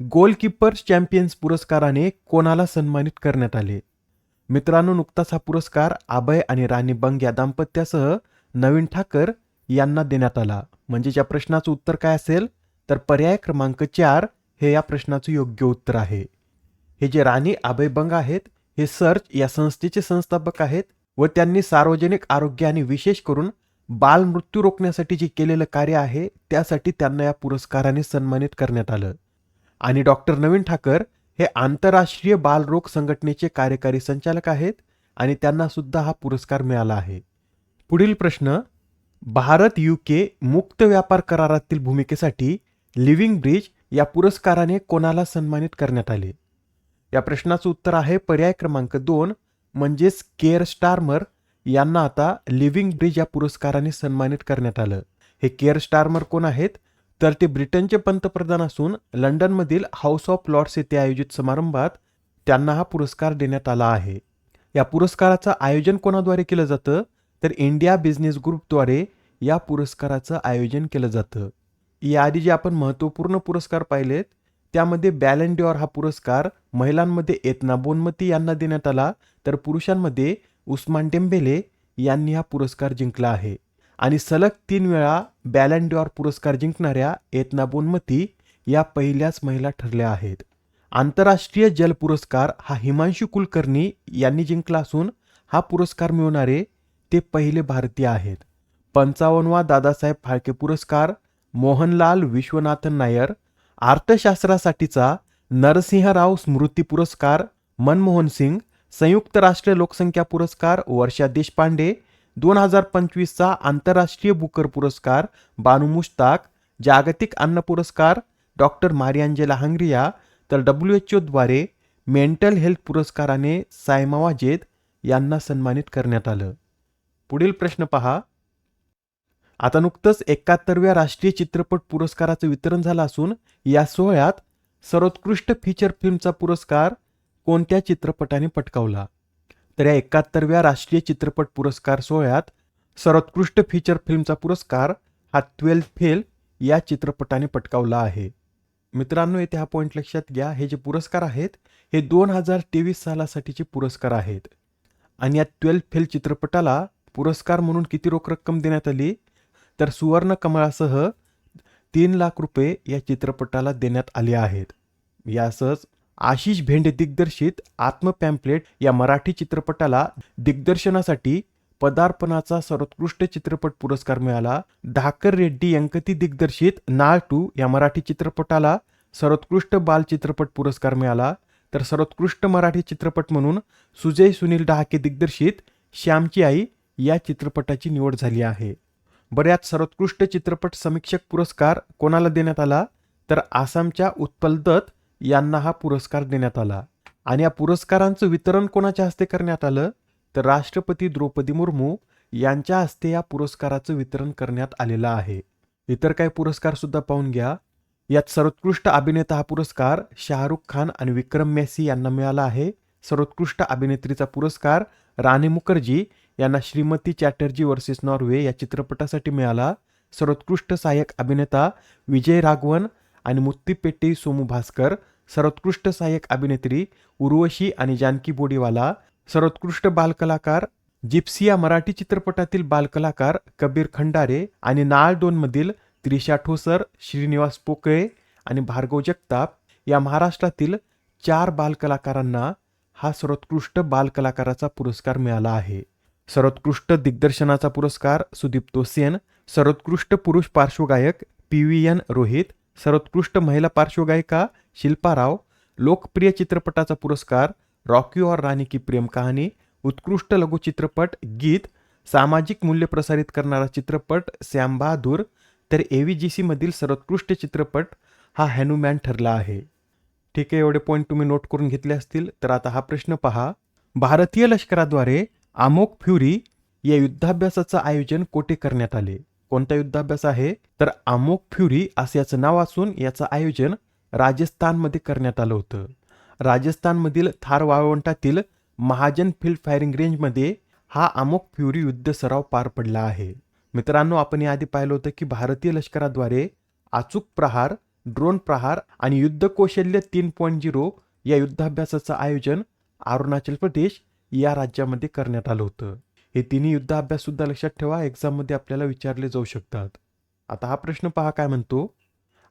Goalkeepers champions पुरस्काराने कोणाला सन्मानित करण्यात आले? मित्रांनो नुकताच हा पुरस्कार अभय आणि राणी बंग या दाम्पत्यासह नवीन ठाकर यांना देण्यात आला. म्हणजे या प्रश्नाचं उत्तर काय असेल? तर पर्याय क्रमांक चार हे या प्रश्नाचं योग्य उत्तर आहे. हे जे राणी अभय बंग आहेत हे सर्च या संस्थेचे संस्थापक आहेत व त्यांनी सार्वजनिक आरोग्य आणि विशेष करून बालमृत्यू रोखण्यासाठी जे केलेलं कार्य आहे त्यासाठी त्यांना या पुरस्काराने सन्मानित करण्यात आलं. आणि डॉक्टर नवीन ठाकर हे आंतरराष्ट्रीय बालरोग संघटनेचे कार्यकारी संचालक आहेत आणि त्यांना सुद्धा हा पुरस्कार मिळाला आहे. पुढील प्रश्न भारत युके मुक्त व्यापार करारातील भूमिकेसाठी लिव्हिंग ब्रिज या पुरस्काराने कोणाला सन्मानित करण्यात आले? या प्रश्नाचं उत्तर आहे पर्याय क्रमांक दोन म्हणजेच केअर स्टार्मर यांना आता लिव्हिंग ब्रिज या पुरस्काराने सन्मानित करण्यात आलं. हे केअर स्टार्मर कोण आहेत? तर ते ब्रिटनचे पंतप्रधान असून लंडनमधील हाऊस ऑफ लॉर्ड्स येथे आयोजित समारंभात त्यांना हा पुरस्कार देण्यात आला आहे. या पुरस्काराचं आयोजन कोणाद्वारे केलं जातं? तर इंडिया बिझनेस ग्रुपद्वारे या पुरस्काराचं आयोजन केलं जातं. याआधी जे आपण महत्त्वपूर्ण पुरस्कार पाहिलेत त्यामध्ये बॅलेंडिओर हा पुरस्कार महिलांमध्ये एतना बोनमती यांना देण्यात आला तर पुरुषांमध्ये उस्मान डेंबेले यांनी हा पुरस्कार जिंकला आहे. आणि सलग तीन वेळा बॅलंडॉर पुरस्कार जिंकणाऱ्या एतना बोनमती या पहिल्याच महिला ठरल्या आहेत. आंतरराष्ट्रीय जल पुरस्कार हा हिमांशू कुलकर्णी यांनी जिंकला असून हा पुरस्कार मिळवणारे ते पहिले भारतीय आहेत. पंचावन्नवा दादासाहेब फाळके पुरस्कार मोहनलाल विश्वनाथन नायर अर्थशास्त्रासाठीचा नरसिंहराव स्मृती पुरस्कार मनमोहन सिंग संयुक्त राष्ट्र लोकसंख्या पुरस्कार वर्षा देशपांडे दोन हजार पंचवीसचा आंतरराष्ट्रीय बुकर पुरस्कार बानू मुश्ताक जागतिक अन्न पुरस्कार डॉक्टर मारियांजेला हंग्रिया तर डब्ल्यू एच ओद्वारे मेंटल हेल्थ पुरस्काराने सायमा वाजेद यांना सन्मानित करण्यात आलं. पुढील प्रश्न पहा. आता नुकतंच एकाहत्तरव्या राष्ट्रीय चित्रपट पुरस्काराचं वितरण झालं असून या सोहळ्यात सर्वोत्कृष्ट फीचर फिल्मचा पुरस्कार कोणत्या चित्रपटाने पटकावला? तर या एकाहत्तरव्या राष्ट्रीय चित्रपट पुरस्कार सोहळ्यात सर्वोत्कृष्ट फीचर फिल्मचा पुरस्कार हा ट्वेल्थ फेल या चित्रपटाने पटकावला आहे. मित्रांनो येथे हा पॉईंट लक्षात घ्या. हे जे पुरस्कार आहेत हे दोन हजार तेवीस सालासाठीचे पुरस्कार आहेत. आणि या ट्वेल्थ फेल चित्रपटाला पुरस्कार म्हणून किती रोख रक्कम देण्यात आली? तर सुवर्ण कमळासह तीन लाख रुपये या चित्रपटाला देण्यात आले आहेत. यासच आशिष भेंडे दिग्दर्शित आत्मपॅम्पलेट या मराठी चित्रपटाला दिग्दर्शनासाठी पदार्पणाचा सर्वोत्कृष्ट चित्रपट पुरस्कार मिळाला. ढाकर रेड्डी यंकती दिग्दर्शित नाळ टू या मराठी चित्रपटाला सर्वोत्कृष्ट बाल चित्रपट पुरस्कार मिळाला. तर सर्वोत्कृष्ट मराठी चित्रपट म्हणून सुजय सुनील डहाके दिग्दर्शित श्यामची आई या चित्रपटाची निवड झाली आहे. बऱ्याच सर्वोत्कृष्ट चित्रपट समीक्षक पुरस्कार कोणाला देण्यात आला? तर आसामच्या उत्पल दत्त यांना हा पुरस्कार देण्यात आला. आणि या पुरस्कारांचं वितरण कोणाच्या हस्ते करण्यात आलं? तर राष्ट्रपती द्रौपदी मुर्मू यांच्या हस्ते या पुरस्काराचं वितरण करण्यात आलेलं आहे. इतर काही पुरस्कार सुद्धा पाहून घ्या. यात सर्वोत्कृष्ट अभिनेता हा पुरस्कार शाहरुख खान आणि विक्रम मेसी यांना मिळाला आहे. सर्वोत्कृष्ट अभिनेत्रीचा पुरस्कार राणी मुखर्जी यांना श्रीमती चॅटर्जी वर्सेस नॉर्वे या चित्रपटासाठी मिळाला. सर्वोत्कृष्ट सहाय्यक अभिनेता विजय राघवन आणि मुत्तीपेट्टी सोमू भास्कर सर्वोत्कृष्ट सहाय्यक अभिनेत्री उर्वशी आणि जानकी बोडीवाला सर्वोत्कृष्ट बालकलाकार जिप्सिया मराठी चित्रपटातील बालकलाकार कबीर खंडारे आणि नाळ दोनमधील त्रिशा ठोसर श्रीनिवास पोकळे आणि भार्गव जगताप या महाराष्ट्रातील चार बालकलाकारांना हा सर्वोत्कृष्ट बालकलाकाराचा पुरस्कार मिळाला आहे. सर्वोत्कृष्ट दिग्दर्शनाचा पुरस्कार सुदीप्तो सेन सर्वोत्कृष्ट पुरुष पार्श्वगायक पी व्ही एन रोहित सर्वोत्कृष्ट महिला पार्श्वगायिका शिल्पा राव लोकप्रिय चित्रपटाचा पुरस्कार रॉकी और राणी की प्रेम कहाणी उत्कृष्ट लघुचित्रपट गीत सामाजिक मूल्य प्रसारित करणारा चित्रपट श्याम बहादूर तर ए व्ही जी सीमधील सर्वोत्कृष्ट चित्रपट हा हॅनुमॅन ठरला आहे. ठीक आहे एवढे पॉईंट तुम्ही नोट करून घेतले असतील तर आता हा प्रश्न पहा. भारतीय लष्कराद्वारे आमोक फ्युरी या युद्धाभ्यासाचं आयोजन कोठे करण्यात आले? कोणता युद्धाभ्यास आहे? तर अमोक फ्युरी असं याचं नाव असून याचं आयोजन राजस्थानमध्ये करण्यात आलं होतं. राजस्थानमधील थार वाळवंटातील महाजन फील्ड फायरिंग रेंजमध्ये हा अमोक फ्युरी युद्ध सराव पार पडला आहे. मित्रांनो आपण याआधी पाहिलं होतं की भारतीय लष्कराद्वारे अचूक प्रहार ड्रोन प्रहार आणि युद्ध कौशल्य तीन पॉईंट झिरो या युद्धाभ्यासाचं आयोजन अरुणाचल प्रदेश या राज्यामध्ये करण्यात आलं होतं. हे तिन्ही युद्धाभ्यास सुद्धा लक्षात ठेवा. एक्झाममध्ये आपल्याला विचारले जाऊ शकतात. आता हा प्रश्न पहा काय म्हणतो.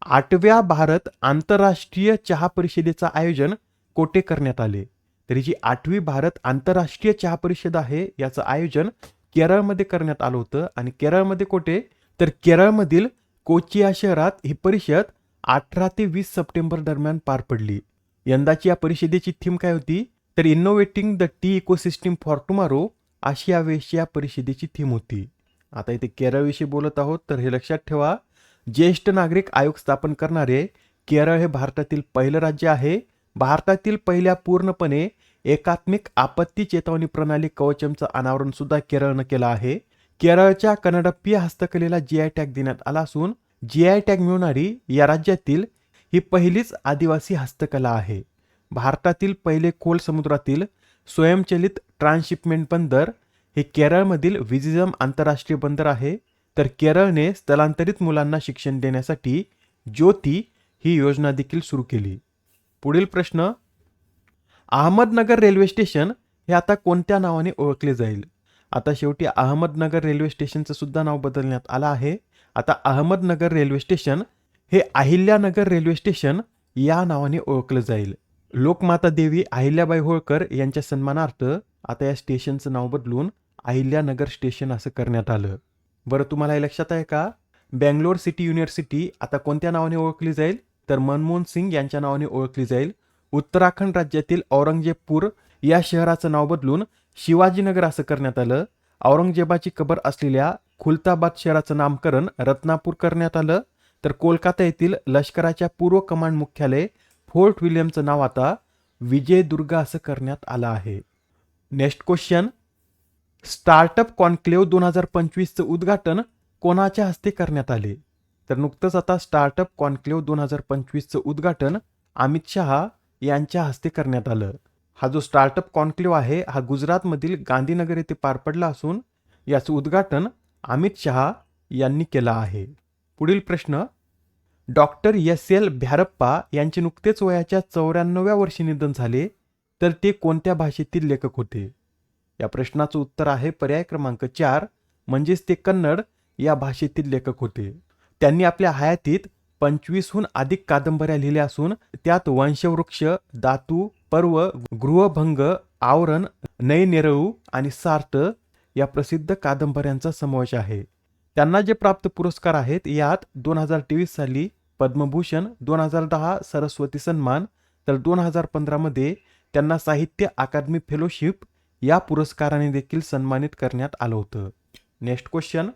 आठव्या भारत आंतरराष्ट्रीय चहा परिषदेचं आयोजन कोठे करण्यात आले? तरी जी आठवी भारत आंतरराष्ट्रीय चहा परिषद आहे याचं आयोजन केरळमध्ये करण्यात आलं होतं. आणि केरळमध्ये कोठे? तर केरळमधील कोची या शहरात ही परिषद अठरा ते वीस सप्टेंबर दरम्यान पार पडली. यंदाची या परिषदेची थीम काय होती? तर innovating the T ecosystem for tomorrow अशी वेशिया या परिषदेची थीम होती. आता इथे केरळविषयी बोलत आहोत तर हे लक्षात ठेवा ज्येष्ठ नागरिक आयोग स्थापन करणारे केरळ हे भारतातील पहिलं राज्य आहे. भारतातील पहिल्या पूर्णपणे एकात्मिक आपत्ती चेतावणी प्रणाली कवचमचं अनावरण सुद्धा केरळनं केलं आहे. केरळच्या कन्नडप्पीय हस्तकलेला जी आय टॅग देण्यात आला असून जी आय टॅग मिळवणारी या राज्यातील ही पहिलीच आदिवासी हस्तकला आहे. भारतातील पहिले खोल समुद्रातील स्वयंचलित ट्रान्सशिपमेंट बंदर हे केरळमधील विजिजम आंतरराष्ट्रीय बंदर आहे. तर केरळने स्थलांतरित मुलांना शिक्षण देण्यासाठी ज्योती ही योजना देखील सुरू केली. पुढील प्रश्न अहमदनगर रेल्वे स्टेशन हे आता कोणत्या नावाने ओळखले जाईल? आता शेवटी अहमदनगर रेल्वे स्टेशनचं सुद्धा नाव बदलण्यात आलं आहे. आता अहमदनगर रेल्वे स्टेशन हे अहिल्यानगर रेल्वे स्टेशन या नावाने ओळखलं जाईल. लोकमाता देवी अहिल्याबाई होळकर यांच्या सन्मानार्थ आता या स्टेशनचं नाव बदलून अहिल्यानगर स्टेशन असं करण्यात आलं. बरं तुम्हाला हे लक्षात आहे का? बँगलोर सिटी युनिव्हर्सिटी आता कोणत्या नावाने ओळखली जाईल? तर मनमोहन सिंग यांच्या नावाने ओळखली जाईल. उत्तराखंड राज्यातील औरंगजेबपूर या शहराचं नाव बदलून शिवाजीनगर असं करण्यात आलं. औरंगजेबाची कबर असलेल्या खुलताबाद शहराचं नामकरण रत्नापूर करण्यात आलं. तर कोलकाता येथील लष्कराच्या पूर्व कमांड मुख्यालय फोर्ट विल्यमचं नाव आता विजयदुर्ग असं करण्यात आलं आहे. नेक्स्ट क्वेश्चन स्टार्टअप कॉन्क्लेव्ह दोन हजार पंचवीसचं उद्घाटन कोणाच्या हस्ते करण्यात आले? तर नुकतंच आता स्टार्टअप कॉन्क्लेव्ह दोन हजार पंचवीसचं उद्घाटन अमित शहा यांच्या हस्ते करण्यात आलं. हा जो स्टार्टअप कॉन्क्लेव्ह आहे हा गुजरातमधील गांधीनगर येथे पार पडला असून याचं उद्घाटन अमित शहा यांनी केलं आहे. पुढील प्रश्न डॉक्टर एस एल भ्यारप्पा यांचे नुकतेच वयाच्या चौऱ्याण्णव्या वर्षी निधन झाले तर ते कोणत्या भाषेतील लेखक होते? या प्रश्नाचं उत्तर आहे पर्याय क्रमांक चार म्हणजेच ते कन्नड या भाषेतील लेखक होते. त्यांनी आपल्या हयातीत पंचवीसहून अधिक कादंबऱ्या लिहिल्या असून त्यात वंशवृक्ष दातू पर्व गृहभंग आवरण नयनेरळू आणि सार्ट या प्रसिद्ध कादंबऱ्यांचा समावेश आहे. त्यांना जे प्राप्त पुरस्कार आहेत यात दोन हजार तेवीस साली पद्मभूषण दोन हजार दहा सरस्वती सन्मान तर दोन हजार पंधरामध्ये त्यांना साहित्य अकादमी फेलोशिप या पुरस्काराने देखील सन्मानित करण्यात आलं होतं. नेक्स्ट क्वेश्चन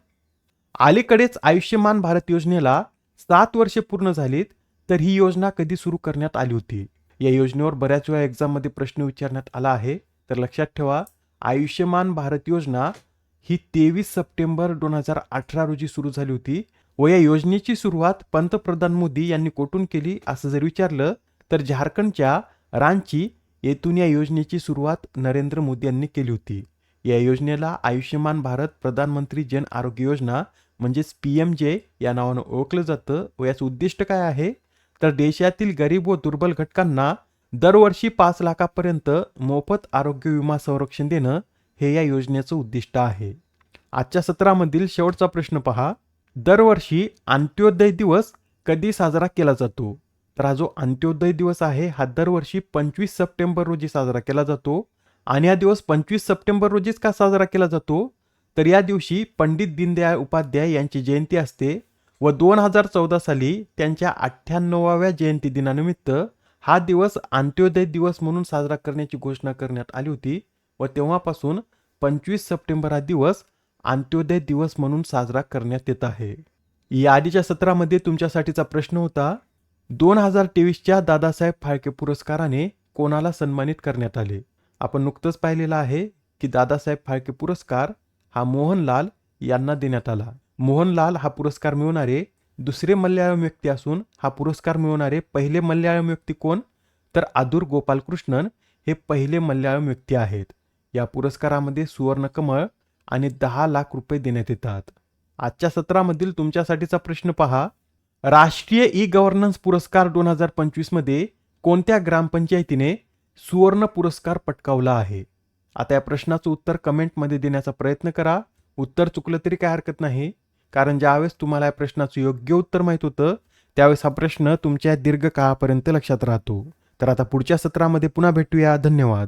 अलीकडेच आयुष्यमान भारत योजनेला सात वर्षे पूर्ण झालीत तर ही योजना कधी सुरू करण्यात आली होती? या योजनेवर बऱ्याच वेळा एक्झाममध्ये प्रश्न विचारण्यात आला आहे. तर लक्षात ठेवा आयुष्यमान भारत योजना ही तेवीस सप्टेंबर दोन हजार अठरा रोजी सुरू झाली होती व या योजनेची सुरुवात पंतप्रधान मोदी यांनी कोठून केली असं जर विचारलं तर झारखंडच्या रांची येथून या योजनेची सुरुवात नरेंद्र मोदी यांनी केली होती. या योजनेला आयुष्यमान भारत प्रधानमंत्री जन आरोग्य योजना म्हणजेच पी एम जे या नावानं ओळखलं जातं व याचं उद्दिष्ट काय आहे? तर देशातील गरीब व दुर्बल घटकांना दरवर्षी पाच लाखापर्यंत मोफत आरोग्य विमा संरक्षण देणं हे या योजनेचं उद्दिष्ट आहे. आजच्या सत्रामधील शेवटचा प्रश्न पहा. दरवर्षी अंत्योदय दिवस कधी साजरा केला जातो? तर हा जो अंत्योदय दिवस आहे हा दरवर्षी पंचवीस सप्टेंबर रोजी साजरा केला जातो. आणि हा दिवस पंचवीस सप्टेंबर रोजीच का साजरा केला जातो? तर या दिवशी पंडित दीनदयाळ उपाध्याय यांची जयंती असते व दोन हजार चौदा साली त्यांच्या अठ्ठ्याण्णवाव्या जयंती दिनानिमित्त हा दिवस अंत्योदय दिवस म्हणून साजरा करण्याची घोषणा करण्यात आली होती. व तेव्हापासून पंचवीस सप्टेंबर हा दिवस अंत्योदय दिवस म्हणून साजरा करण्यात येत आहे. या आधीच्या सत्रामध्ये तुमच्यासाठीचा प्रश्न होता दोन हजार तेवीसच्या दादासाहेब फाळके पुरस्काराने कोणाला सन्मानित करण्यात आले? आपण नुकतंच पाहिलेलं आहे की दादासाहेब फाळके पुरस्कार हा मोहनलाल यांना देण्यात आला. मोहनलाल हा पुरस्कार मिळवणारे दुसरे मल्याळम व्यक्ती असून हा पुरस्कार मिळवणारे पहिले मल्याळम व्यक्ती कोण? तर आदूर गोपालकृष्णन हे पहिले मल्याळम व्यक्ती आहेत. या पुरस्कारामध्ये सुवर्णकमळ आणि दहा लाख रुपये देण्यात येतात. आजच्या सत्रामधील तुमच्यासाठीचा प्रश्न पहा. राष्ट्रीय ई गव्हर्नन्स पुरस्कार दोन हजार पंचवीसमध्ये कोणत्या ग्रामपंचायतीने सुवर्ण पुरस्कार पटकावला आहे? आता या प्रश्नाचं उत्तर कमेंटमध्ये देण्याचा प्रयत्न करा. उत्तर चुकलं तरी काय हरकत नाही. कारण ज्यावेळेस तुम्हाला या प्रश्नाचं योग्य उत्तर माहीत होतं त्यावेळेस हा प्रश्न तुमच्या दीर्घकाळापर्यंत लक्षात राहतो. तर आता पुढच्या सत्रामध्ये पुन्हा भेटूया. धन्यवाद.